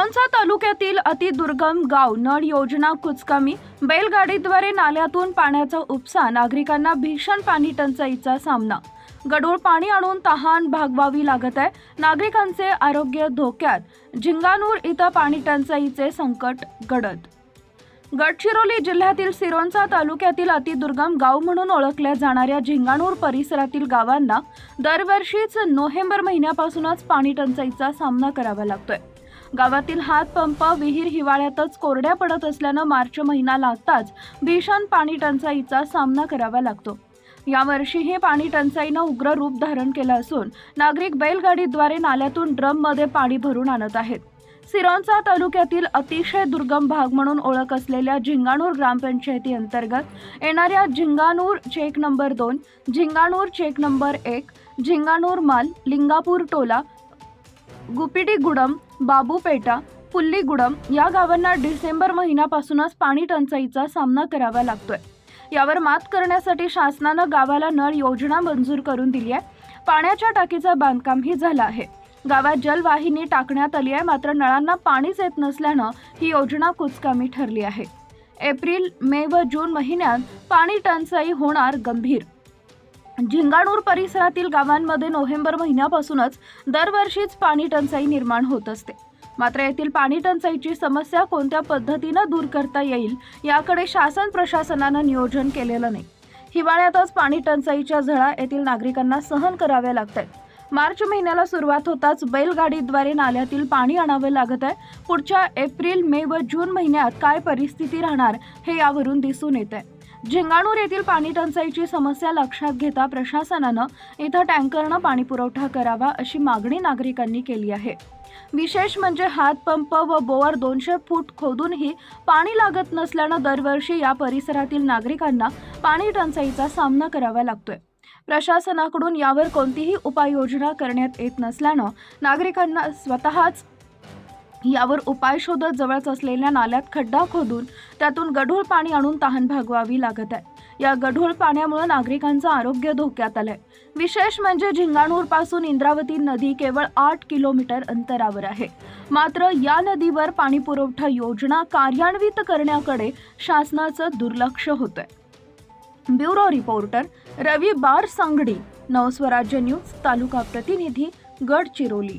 लोणचा तालुक्यातील अतिदुर्गम गाव नळ योजना कुचकामी बैलगाडीद्वारे नाल्यातून पाण्याचा उपसा नागरिकांना भीषण पाणी टंचाईचा सामना. गडूळ पाणी आणून तहान भागवावी लागत आहे. नागरिकांचे आरोग्य धोक्यात. झिंगानूर इथं पाणी टंचाईचे संकट गडद. गडचिरोली जिल्ह्यातील सिरोंचा तालुक्यातील अतिदुर्गम गाव म्हणून ओळखल्या जाणाऱ्या झिंगाणूर परिसरातील गावांना दरवर्षीच नोव्हेंबर महिन्यापासूनच पाणी टंचाईचा सामना करावा लागतोय. गावातील हातपंप विहीर हिवाळ्यातच कोरड्या पडत असल्यानं मार्च महिना लागताच भीषण पाणी टंचाईचा सामना करावा लागतो. यावर्षीही पाणी टंचाईनं उग्र रूप धारण केलं असून नागरिक बैलगाडीद्वारे नाल्यातून ड्रममध्ये पाणी भरून आणत आहेत. सिरोंचा तालुक्यातील अतिशय दुर्गम भाग म्हणून ओळख असलेल्या झिंगाणूर ग्रामपंचायती अंतर्गत येणाऱ्या झिंगाणूर चेक नंबर दोन झिंगाणूर चेक नंबर एक झिंगाणूर माल लिंगापूर टोला गुपिडीगुडम बाबूपेटा पुल्लीगुडम या गावांना डिसेंबर महिन्यापासूनच पाणी टंचाईचा सामना करावा लागतोय. यावर मात करण्यासाठी शासनानं गावाला नळ योजना मंजूर करून दिली आहे. पाण्याच्या टाकीचं बांधकामही झालं आहे. गावात जलवाहिनी टाकण्यात आली आहे मात्र नळांना पाणीच येत नसल्यानं ही योजना कुचकामी ठरली आहे. एप्रिल मे व जून महिन्यात पाणी टंचाई होणार गंभीर. झिंगाणूर परिसरातील गावांमध्ये नोव्हेंबर महिन्यापासूनच दरवर्षीच पाणी टंचाई निर्माण होत असते. मात्र येथील पाणी टंचाईची समस्या कोणत्या पद्धतीनं दूर करता येईल याकडे शासन प्रशासनानं नियोजन केलेलं नाही. हिवाळ्यातच पाणी टंचाईच्या झळा येथील नागरिकांना सहन कराव्या लागत आहेत मार्च महिन्याला सुरुवात होताच बैलगाडीद्वारे नाल्यातील पाणी आणावे लागत आहे. पुढच्या एप्रिल मे व जून महिन्यात काय परिस्थिती राहणार हे यावरून दिसून येत आहे झिंगाणूर येथील पाणी टंचाईची समस्या लक्षात घेता प्रशासनानं इथं टँकरनं पाणी पुरवठा करावा अशी मागणी नागरिकांनी केली आहे. विशेष म्हणजे हातपंप व बोअर दोनशे फूट खोदूनही पाणी लागत नसल्यानं दरवर्षी या परिसरातील नागरिकांना पाणी टंचाईचा सामना करावा लागतोय. प्रशासनाकडून यावर कोणतीही उपाययोजना करण्यात येत नसल्यानं नागरिकांना स्वतःच यावर उपाय शोधत जवळच असलेल्या नाल्यात खड्डा खोदून त्यातून गढूळ पाणी आणून तहान भागवावी लागत आहे. या गढूळ पाण्यामुळे नागरिकांचं आरोग्य धोक्यात आलंय. विशेष म्हणजे झिंगाणूरपासून इंद्रावती नदी केवळ आठ किलोमीटर अंतरावर आहे. मात्र या नदीवर पाणी पुरवठा योजना कार्यान्वित करण्याकडे शासनाचं दुर्लक्ष होतंय. Bureau reporter Ravi Barsangadi Navswarajya news taluka प्रतिनिधी Gadchiroli.